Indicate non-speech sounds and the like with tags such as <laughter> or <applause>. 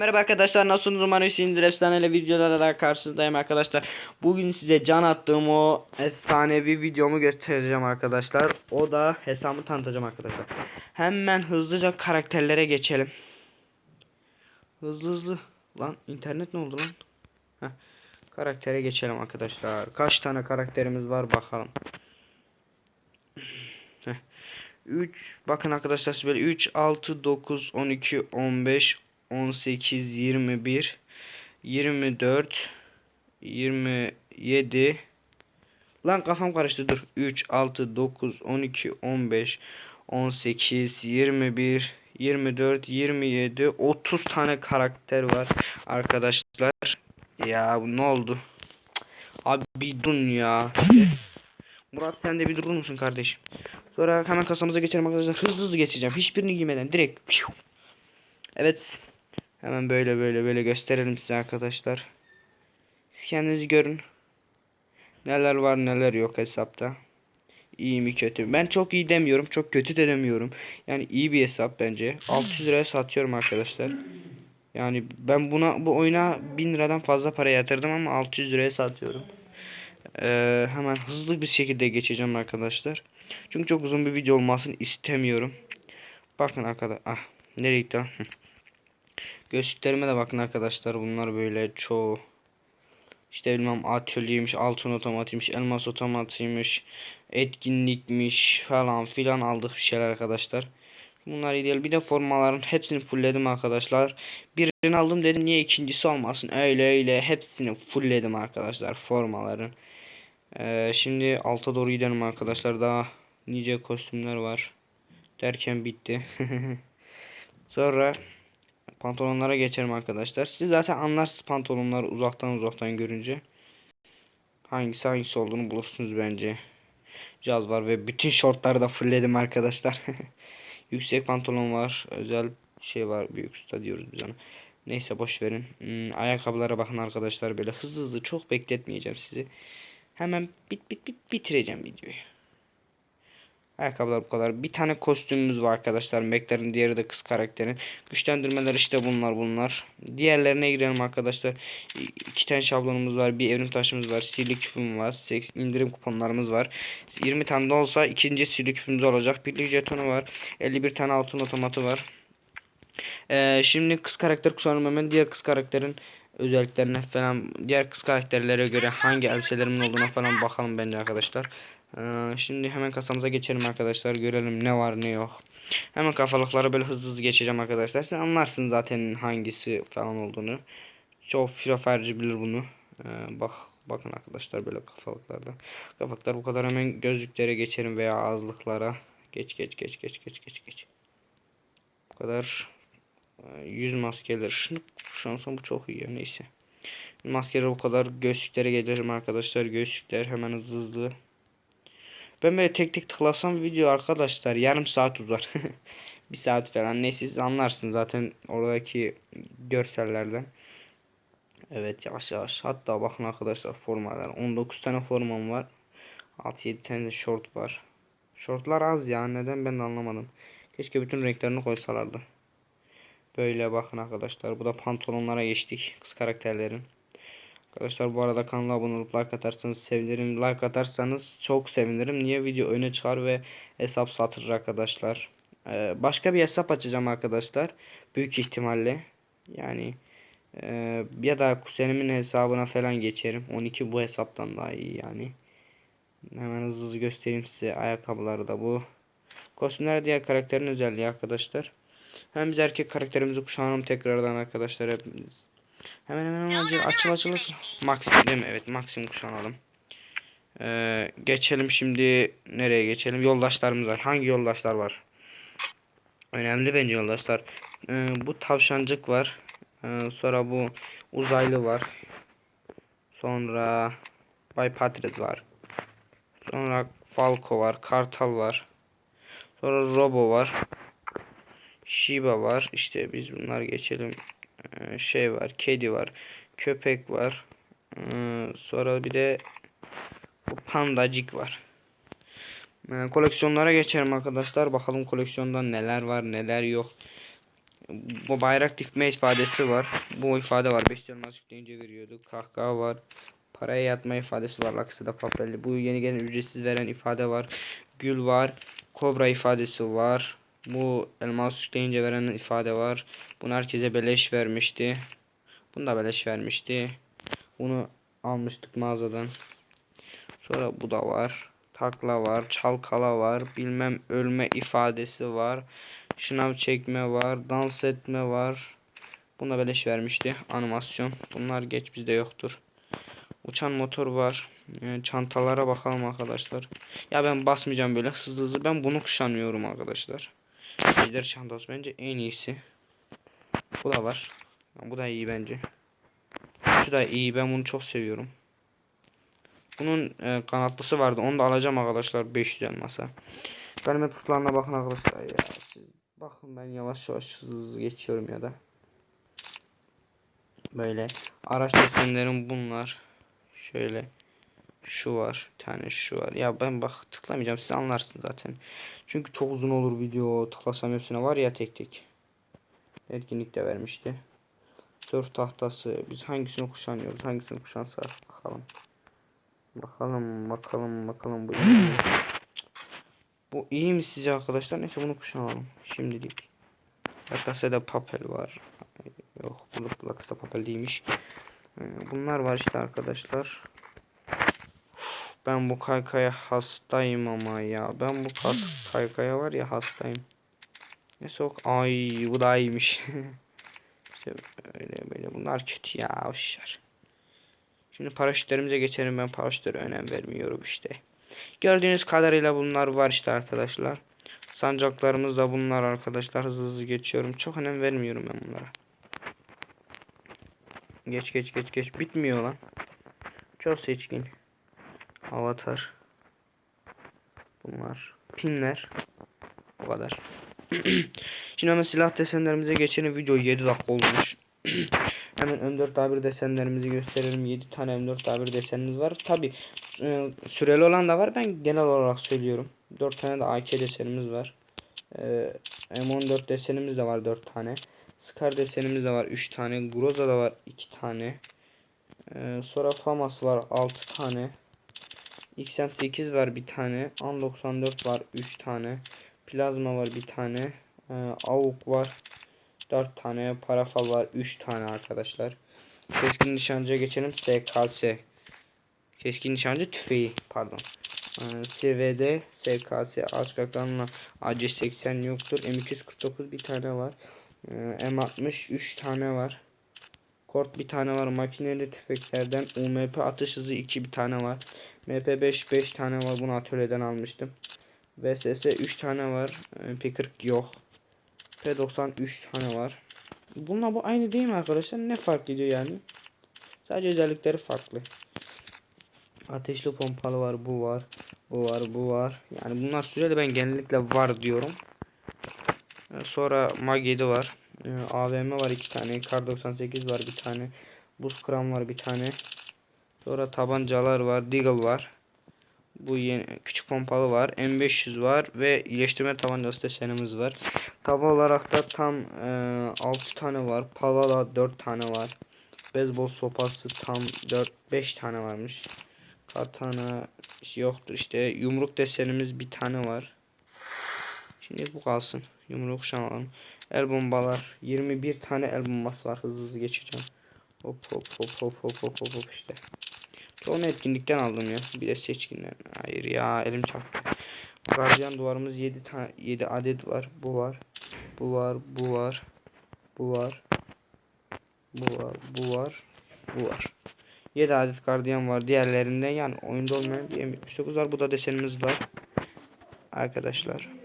Merhaba arkadaşlar nasılsınız? Umarım iyisinizdir. Efsaneyle videolarla karşınızdayım arkadaşlar. Bugün size can attığım o efsanevi videomu göstereceğim arkadaşlar. O da hesabımı tanıtacağım arkadaşlar. Hemen hızlıca karakterlere geçelim. Hızlı hızlı. Lan internet ne oldu lan? Heh. Karaktere geçelim arkadaşlar. Kaç tane karakterimiz var bakalım. 3 bakın arkadaşlar böyle 3 6 9 12 15 18 21 24 27 Lan kafam karıştı dur 3 6 9 12 15 18 21 24 27 30 tane karakter var arkadaşlar ya bu ne oldu abi bir durun ya Murat sen de bir durur musun kardeşim Sonra hemen kasamıza geçelim arkadaşlar. Hızlı hızlı geçeceğim. Hiçbirini giymeden direkt. Evet. Hemen böyle böyle böyle gösterelim size arkadaşlar. Siz kendiniz görün. Neler var neler yok hesapta. İyi mi kötü mü? Ben çok iyi demiyorum. Çok kötü de demiyorum. Yani iyi bir hesap bence. 600 liraya satıyorum arkadaşlar. Yani ben buna bu oyuna 1000 liradan fazla para yatırdım ama 600 liraya satıyorum. Ee, hemen hızlı bir şekilde geçeceğim arkadaşlar. Çünkü çok uzun bir video olmasını istemiyorum. Bakın arkadaşlar. Ah nereye gitti? Gözlüklerime de bakın arkadaşlar. Bunlar böyle çoğu işte bilmem atölyeymiş, altın otomatıymış, elmas otomatıymış, etkinlikmiş falan filan aldık bir şeyler arkadaşlar. Bunlar iyi değil. Bir de formaların hepsini fullledim arkadaşlar. Birini aldım dedim niye ikincisi olmasın. Öyle öyle hepsini fullledim arkadaşlar formaların. Ee, şimdi alta doğru gidelim arkadaşlar. Daha nice kostümler var. Derken bitti. <laughs> Sonra pantolonlara geçelim arkadaşlar. Siz zaten anlarsınız pantolonları uzaktan uzaktan görünce. Hangisi hangisi olduğunu bulursunuz bence. Caz var ve bütün şortları da fullledim arkadaşlar. <laughs> Yüksek pantolon var. Özel şey var. Büyük usta diyoruz biz ona. Neyse boş verin. Hmm, ayakkabılara bakın arkadaşlar böyle hızlı hızlı çok bekletmeyeceğim sizi. Hemen bit bit bit bitireceğim videoyu. Ayakkabılar bu kadar. Bir tane kostümümüz var arkadaşlar. Mac'lerin diğeri de kız karakterin. Güçlendirmeler işte bunlar bunlar. Diğerlerine girelim arkadaşlar. İki tane şablonumuz var. Bir evrim taşımız var. Sihirli küpüm var. indirim kuponlarımız var. 20 tane de olsa ikinci sihirli küpümüz olacak. Birlik jetonu var. 51 tane altın otomatı var. Ee, şimdi kız karakter kullanalım hemen. Diğer kız karakterin özelliklerine falan diğer kız karakterlere göre hangi elbiselerimin olduğuna falan bakalım bence arkadaşlar. Ee, şimdi hemen kasamıza geçelim arkadaşlar. Görelim ne var ne yok. Hemen kafalıkları böyle hızlı hızlı geçeceğim arkadaşlar. Siz anlarsınız zaten hangisi falan olduğunu. Çok filoferci bilir bunu. Ee, bak bakın arkadaşlar böyle kafalıklarda. Kafalıklar bu kadar hemen gözlüklere geçelim veya ağızlıklara. Geç geç geç geç geç geç geç. Bu kadar yüz maskeler. Şunu şansım bu çok iyi neyse. Maskeler bu kadar gözlüklere gelirim arkadaşlar. Gözlükler hemen hızlı hızlı. Ben böyle tek tek tıklasam video arkadaşlar yarım saat uzar. <laughs> bir saat falan neyse siz anlarsınız zaten oradaki görsellerden. Evet yavaş yavaş. Hatta bakın arkadaşlar formalar. 19 tane formam var. 6-7 tane de short var. Shortlar az ya neden ben de anlamadım. Keşke bütün renklerini koysalardı. Böyle bakın arkadaşlar. Bu da pantolonlara geçtik. Kız karakterlerin. Arkadaşlar bu arada kanala abone olup like atarsanız sevinirim. Like atarsanız çok sevinirim. Niye video öne çıkar ve hesap satılır arkadaşlar. Ee, başka bir hesap açacağım arkadaşlar. Büyük ihtimalle. Yani e, ya da kusenimin hesabına falan geçerim. 12 bu hesaptan daha iyi yani. Hemen hızlı hızlı göstereyim size ayakkabıları da bu. Kostümler diğer karakterin özelliği arkadaşlar. Hem biz erkek karakterimizi kuşanalım tekrardan arkadaşlar hepimiz. Hemen hemen hemen acil açıl açıl açıl. Maxim değil mi? Evet Maxim kuşanalım. Ee, geçelim şimdi nereye geçelim? Yoldaşlarımız var. Hangi yoldaşlar var? Önemli bence yoldaşlar. Ee, bu tavşancık var. Ee, sonra bu uzaylı var. Sonra Bay Patriz var. Sonra Falco var. Kartal var. Sonra Robo var. Shiba var. İşte biz bunlar geçelim. Ee, şey var. Kedi var. Köpek var. Ee, sonra bir de bu pandacık var. Ee, koleksiyonlara geçelim arkadaşlar. Bakalım koleksiyonda neler var neler yok. Bu bayrak dikme ifadesi var. Bu ifade var. 5 elmas yükleyince veriyordu. Kahkaha var. Paraya yatma ifadesi var. Laksıda papelli. Bu yeni gelen ücretsiz veren ifade var. Gül var. Kobra ifadesi var. Bu elmas yükleyince veren ifade var. Bunu herkese beleş vermişti. Bunu da beleş vermişti. Bunu almıştık mağazadan. Sonra bu da var. Takla var. Çalkala var. Bilmem ölme ifadesi var. Şınav çekme var. Dans etme var. Buna beleş vermişti. Animasyon. Bunlar geç bizde yoktur. Uçan motor var. Ee, çantalara bakalım arkadaşlar. Ya ben basmayacağım böyle hızlı hızlı. Ben bunu kuşanıyorum arkadaşlar. Ejder çantası bence en iyisi. Bu da var. Bu da iyi bence. Şu da iyi. Ben bunu çok seviyorum. Bunun e, kanatlısı vardı. Onu da alacağım arkadaşlar 500 elmasa. Benim tutularına bakın arkadaşlar ya. Bakın ben yavaş yavaş hızlı geçiyorum ya da. Böyle araç desenlerim bunlar. Şöyle şu var. Tane şu var. Ya ben bak tıklamayacağım. Siz anlarsınız zaten. Çünkü çok uzun olur video. Tıklasam hepsine var ya tek tek. Etkinlik de vermişti. Sörf tahtası. Biz hangisini kuşanıyoruz? Hangisini kuşansa bakalım. Bakalım bakalım bakalım bu? Bu iyi mi sizce arkadaşlar? Neyse bunu kuşanalım. Şimdilik. Lakasa'da papel var. Yok bu Lakasa papel değilmiş. Ee, Bunlar var işte arkadaşlar. Ben bu kaykaya hastayım ama ya. Ben bu kay- kaykaya var ya hastayım. Ne sok? Ay bu da iyiymiş. <laughs> işte öyle böyle bunlar kötü ya. Hoşlar. Şimdi paraşütlerimize geçelim. Ben paraşütlere önem vermiyorum işte. Gördüğünüz kadarıyla bunlar var işte arkadaşlar. Sancaklarımız da bunlar arkadaşlar. Hızlı hızlı geçiyorum. Çok önem vermiyorum ben bunlara. Geç geç geç geç. Bitmiyor lan. Çok seçkin. Avatar. Bunlar. Pinler. O kadar. <clears throat> Şimdi hemen silah desenlerimize geçelim. Video 7 dakika olmuş. <clears throat> hemen M4A1 desenlerimizi gösterelim. 7 tane M4A1 desenimiz var. Tabi süreli olan da var. Ben genel olarak söylüyorum. 4 tane de AK desenimiz var. Ee, M14 desenimiz de var 4 tane. Scar desenimiz de var 3 tane. Groza da var 2 tane. Ee, sonra Famas var 6 tane. XM8 var bir tane. An 94 var 3 tane. Plazma var bir tane. Ee, AUK var 4 tane. Parafal var 3 tane arkadaşlar. Keskin nişancıya geçelim. SKS. Keskin nişancı tüfeği pardon. Ee, CVD, SKS, Açkakan'la AC80 yoktur. M249 bir tane var. Ee, M60 3 tane var. Kort bir tane var. Makineli tüfeklerden UMP atış hızı 2 bir tane var. MP5 5 tane var. Bunu atölyeden almıştım. VSS 3 tane var. Ee, P40 yok. P90 3 tane var. Bununla bu aynı değil mi arkadaşlar? Ne fark ediyor yani? Sadece özellikleri farklı. Ateşli pompalı var. Bu var. Bu var. Bu var. Yani bunlar süreli ben genellikle var diyorum. Ee, Sonra Mag 7 var. Ee, AVM var iki tane. Kar 98 var bir tane. Buz kram var bir tane. Sonra tabancalar var. Deagle var. Bu yeni küçük pompalı var. M500 var ve iyileştirme tabancası desenimiz var. Tava olarak da tam e, 6 tane var. Palala 4 tane var. Beyzbol sopası tam 4 5 tane varmış. Katana yoktur işte. Yumruk desenimiz bir tane var. Şimdi bu kalsın. Yumruk şamalım. El bombalar. 21 tane el bombası var. Hızlı hızlı geçeceğim. Hop hop hop hop hop hop hop, hop işte. Çoğunu etkinlikten aldım ya. Bir de seçkinden. Hayır ya elim çarptı. Gardiyan duvarımız 7 tane 7 adet var. Bu var. Bu var. Bu var. Bu var. Bu var. Bu var. Bu var. 7 adet gardiyan var. Diğerlerinden yani oyunda olmayan bir M79 var. Bu da desenimiz var. Arkadaşlar.